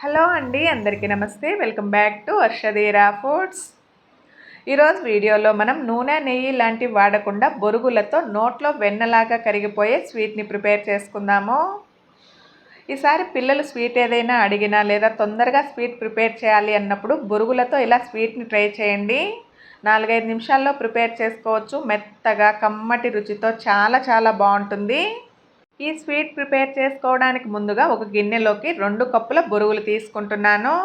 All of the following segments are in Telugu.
హలో అండి అందరికీ నమస్తే. Welcome back to Varshadheera Foods. ఈరోజు వీడియోలో మనం నూనె నెయ్యి లాంటివి వాడకుండా బొరుగులతో నోట్లో వెన్నలాగా కరిగిపోయే స్వీట్ని ప్రిపేర్ చేసుకుందాము. ఈసారి పిల్లలు స్వీట్ ఏదైనా అడిగినా లేదా తొందరగా స్వీట్ ప్రిపేర్ చేయాలి అన్నప్పుడు బొరుగులతో ఇలా స్వీట్ని ట్రై చేయండి. నాలుగైదు నిమిషాల్లో ప్రిపేర్ చేసుకోవచ్చు. మెత్తగా కమ్మటి రుచితో చాలా చాలా బాగుంటుంది. ఈ స్వీట్ ప్రిపేర్ చేసుకోవడానికి ముందుగా ఒక గిన్నెలోకి రెండు కప్పుల బొరుగులు తీసుకుంటున్నాను.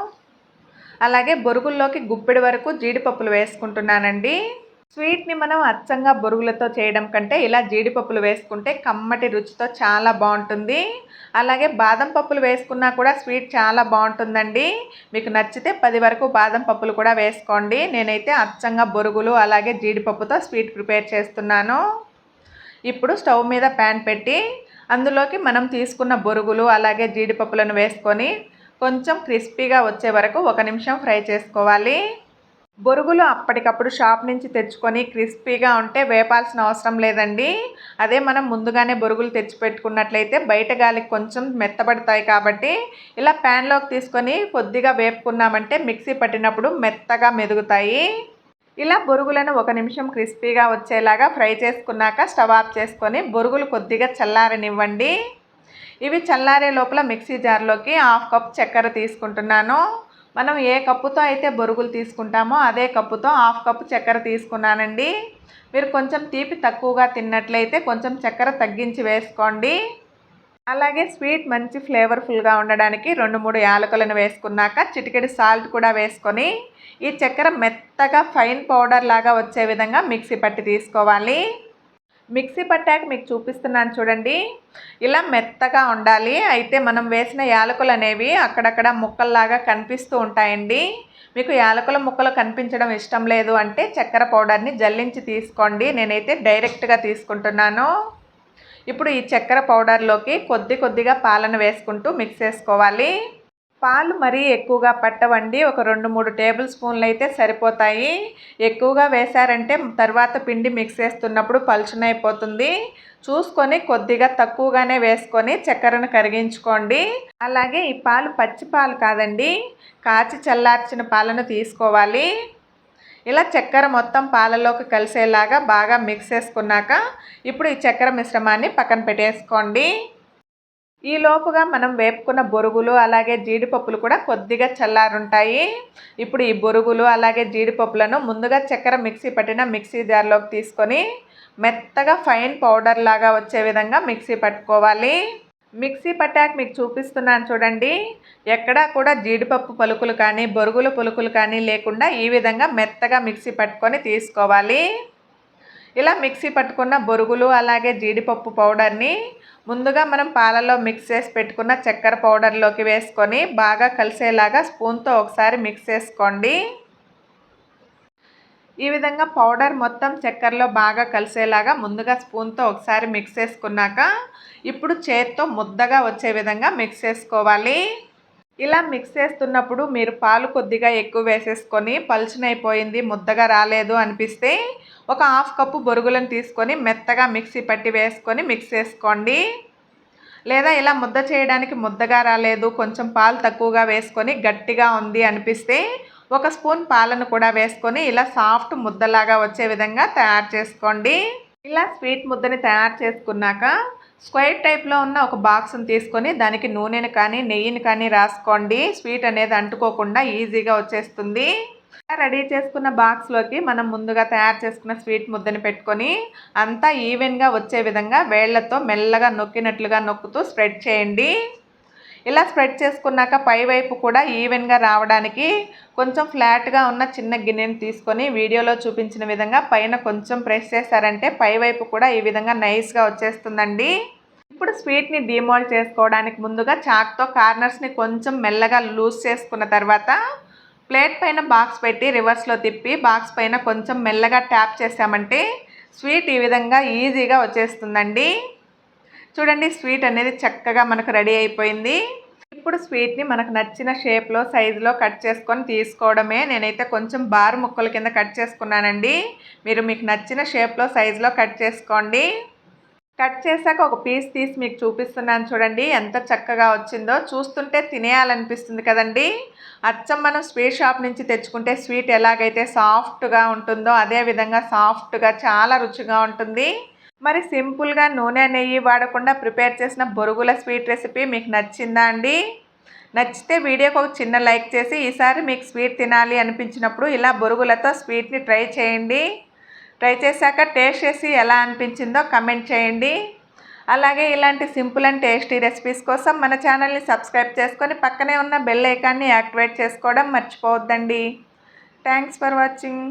అలాగే బొరుగుల్లోకి గుప్పెడి వరకు జీడిపప్పులు వేసుకుంటున్నానండి. స్వీట్ని మనం అచ్చంగా బొరుగులతో చేయడం కంటే ఇలా జీడిపప్పులు వేసుకుంటే కమ్మటి రుచితో చాలా బాగుంటుంది. అలాగే బాదం పప్పులు వేసుకున్నా కూడా స్వీట్ చాలా బాగుంటుందండి. మీకు నచ్చితే పది వరకు బాదం పప్పులు కూడా వేసుకోండి. నేనైతే అచ్చంగా బొరుగులు అలాగే జీడిపప్పుతో స్వీట్ ప్రిపేర్ చేస్తున్నాను. ఇప్పుడు స్టవ్ మీద ప్యాన్ పెట్టి అందులోకి మనం తీసుకున్న బొరుగులు అలాగే జీడిపప్పులను వేసుకొని కొంచెం క్రిస్పీగా వచ్చే వరకు ఒక నిమిషం ఫ్రై చేసుకోవాలి. బొరుగులు అప్పటికప్పుడు షాప్ నుంచి తెచ్చుకొని క్రిస్పీగా ఉంటే వేపాల్సిన అవసరం లేదండి. అదే మనం ముందుగానే బొరుగులు తెచ్చిపెట్టుకున్నట్లయితే బయట గాలికి కొంచెం మెత్తబడతాయి కాబట్టి ఇలా ప్యాన్లోకి తీసుకొని కొద్దిగా వేపుకున్నామంటే మిక్సీ పట్టినప్పుడు మెత్తగా మెదుగుతాయి. ఇలా బొరుగులను ఒక నిమిషం క్రిస్పీగా వచ్చేలాగా ఫ్రై చేసుకున్నాక స్టవ్ ఆఫ్ చేసుకొని బొరుగులు కొద్దిగా చల్లారనివ్వండి. ఇవి చల్లారే లోపల మిక్సీ జార్లోకి హాఫ్ కప్ చక్కెర తీసుకుంటున్నాను. మనం ఏ కప్పుతో అయితే బొరుగులు తీసుకుంటామో అదే కప్పుతో హాఫ్ కప్ చక్కెర తీసుకున్నానండి. మీరు కొంచెం తీపి తక్కువగా తిన్నట్లయితే కొంచెం చక్కెర తగ్గించి వేసుకోండి. అలాగే స్వీట్ మంచి ఫ్లేవర్ఫుల్గా ఉండడానికి రెండు మూడు యాలకులను వేసుకున్నాక చిటికెడి సాల్ట్ కూడా వేసుకొని ఈ చక్కెర మెత్తగా ఫైన్ పౌడర్ లాగా వచ్చే విధంగా మిక్సీ పట్టి తీసుకోవాలి. మిక్సీ పట్టాక మీకు చూపిస్తున్నాను చూడండి. ఇలా మెత్తగా ఉండాలి. అయితే మనం వేసిన యాలకులు అనేవి అక్కడక్కడ ముక్కల్లాగా కనిపిస్తూ ఉంటాయండి. మీకు యాలకుల ముక్కలు కనిపించడం ఇష్టం లేదు అంటే చక్కెర పౌడర్ని జల్లించి తీసుకోండి. నేనైతే డైరెక్ట్గా తీసుకుంటున్నాను. ఇప్పుడు ఈ చక్కెర పౌడర్లోకి కొద్ది కొద్దిగా పాలను వేసుకుంటూ మిక్స్ చేసుకోవాలి. పాలు మరీ ఎక్కువగా పట్టవండి. ఒక రెండు మూడు టేబుల్ స్పూన్లు అయితే సరిపోతాయి. ఎక్కువగా వేశారంటే తర్వాత పిండి మిక్స్ చేస్తున్నప్పుడు పలుచునైపోతుంది చూసుకొని కొద్దిగా తక్కువగానే వేసుకొని చక్కెరను కరిగించుకోండి. అలాగే ఈ పాలు పచ్చి పాలు కాదండి. కాచి చల్లార్చిన పాలను తీసుకోవాలి. ఇలా చక్కెర మొత్తం పాలలోకి కలిసేలాగా బాగా మిక్స్ చేసుకున్నాక ఇప్పుడు ఈ చక్కెర మిశ్రమాన్ని పక్కన పెట్టేసుకోండి. ఈ లోపుగా మనం వేపుకున్న బొరుగులు అలాగే జీడిపప్పులు కూడా కొద్దిగా చల్లారుంటాయి. ఇప్పుడు ఈ బొరుగులు అలాగే జీడిపప్పులను ముందుగా చక్కెర మిక్సీ పట్టిన మిక్సీ జార్లోకి తీసుకొని మెత్తగా ఫైన్ పౌడర్ లాగా వచ్చే విధంగా మిక్సీ పట్టుకోవాలి. మిక్సీ పట్టాక మీకు చూపిస్తున్నాను చూడండి. ఎక్కడా కూడా జీడిపప్పు పలుకులు కానీ బొరుగుల పలుకులు కానీ లేకుండా ఈ విధంగా మెత్తగా మిక్సీ పట్టుకొని తీసుకోవాలి. ఇలా మిక్సీ పట్టుకున్న బొరుగులు అలాగే జీడిపప్పు పౌడర్ని ముందుగా మనం పాలలో మిక్స్ చేసి పెట్టుకున్న చక్కెర పౌడర్లోకి వేసుకొని బాగా కలిసేలాగా స్పూన్తో ఒకసారి మిక్స్ చేసుకోండి. ఈ విధంగా పౌడర్ మొత్తం చక్కెరలో బాగా కలిసేలాగా ముందుగా స్పూన్తో ఒకసారి మిక్స్ చేసుకున్నాక ఇప్పుడు చేత్తో ముద్దగా వచ్చే విధంగా మిక్స్ చేసుకోవాలి. ఇలా మిక్స్ చేస్తున్నప్పుడు మీరు పాలు కొద్దిగా ఎక్కువ వేసేసుకొని పలుచనైపోయింది ముద్దగా రాలేదు అనిపిస్తే ఒక హాఫ్ కప్పు బొరుగులను తీసుకొని మెత్తగా మిక్సీ పట్టి వేసుకొని మిక్స్ చేసుకోండి. లేదా ఇలా ముద్ద చేయడానికి ముద్దగా రాలేదు కొంచెం పాలు తక్కువగా వేసుకొని గట్టిగా ఉంది అనిపిస్తే ఒక స్పూన్ పాలను కూడా వేసుకొని ఇలా సాఫ్ట్ ముద్దలాగా వచ్చే విధంగా తయారు చేసుకోండి. ఇలా స్వీట్ ముద్దని తయారు చేసుకున్నాక స్క్వైర్ టైప్లో ఉన్న ఒక బాక్స్ని తీసుకొని దానికి నూనెను కానీ నెయ్యిని కానీ రాసుకోండి. స్వీట్ అనేది అంటుకోకుండా ఈజీగా వచ్చేస్తుంది. రెడీ చేసుకున్న బాక్స్లోకి మనం ముందుగా తయారు చేసుకున్న స్వీట్ ముద్దని పెట్టుకొని అంతా ఈవెన్గా వచ్చే విధంగా వేళ్ళతో మెల్లగా నొక్కినట్లుగా నొక్కుతూ స్ప్రెడ్ చేయండి. ఇలా స్ప్రెడ్ చేసుకున్నాక పైవైపు కూడా ఈవెన్గా రావడానికి కొంచెం ఫ్లాట్గా ఉన్న చిన్న గిన్నెని తీసుకొని వీడియోలో చూపించిన విధంగా పైన కొంచెం ప్రెస్ చేశారంటే పైవైపు కూడా ఈ విధంగా నైస్గా వచ్చేస్తుందండి. ఇప్పుడు స్వీట్ని డిమోల్డ్ చేసుకోవడానికి ముందుగా చాక్తో కార్నర్స్ని కొంచెం మెల్లగా లూజ్ చేసుకున్న తర్వాత ప్లేట్ పైన బాక్స్ పెట్టి రివర్స్లో తిప్పి బాక్స్ పైన కొంచెం మెల్లగా ట్యాప్ చేసామంటే స్వీట్ ఈ విధంగా ఈజీగా వచ్చేస్తుందండి. చూడండి స్వీట్ అనేది చక్కగా మనకు రెడీ అయిపోయింది. ఇప్పుడు స్వీట్ని మనకు నచ్చిన షేప్లో సైజులో కట్ చేసుకొని తీసుకోవడమే. నేనైతే కొంచెం బార్ ముక్కల కింద కట్ చేసుకున్నానండి. మీరు మీకు నచ్చిన షేప్లో సైజులో కట్ చేసుకోండి. కట్ చేశాక ఒక పీస్ తీసి మీకు చూపిస్తున్నాను చూడండి ఎంత చక్కగా వచ్చిందో. చూస్తుంటే తినేయాలనిపిస్తుంది కదండి. అచ్చం మనం స్వీట్ షాప్ నుంచి తెచ్చుకుంటే స్వీట్ ఎలాగైతే సాఫ్ట్గా ఉంటుందో అదే విధంగా సాఫ్ట్గా చాలా రుచిగా ఉంటుంది. మరి సింపుల్గా నూనె నెయ్యి వాడకుండా ప్రిపేర్ చేసిన బొరుగుల స్వీట్ రెసిపీ మీకు నచ్చిందా అండి? నచ్చితే వీడియోకి ఒక చిన్న లైక్ చేసి ఈసారి మీకు స్వీట్ తినాలి అనిపించినప్పుడు ఇలా బొరుగులతో స్వీట్ని ట్రై చేయండి. ట్రై చేశాక టేస్ట్ చేసి ఎలా అనిపించిందో కమెంట్ చేయండి. అలాగే ఇలాంటి సింపుల్ అండ్ టేస్టీ రెసిపీస్ కోసం మన ఛానల్ని సబ్స్క్రైబ్ చేసుకొని పక్కనే ఉన్న బెల్ ఐకాన్ని యాక్టివేట్ చేసుకోవడం మర్చిపోవద్దండి. Thanks for watching.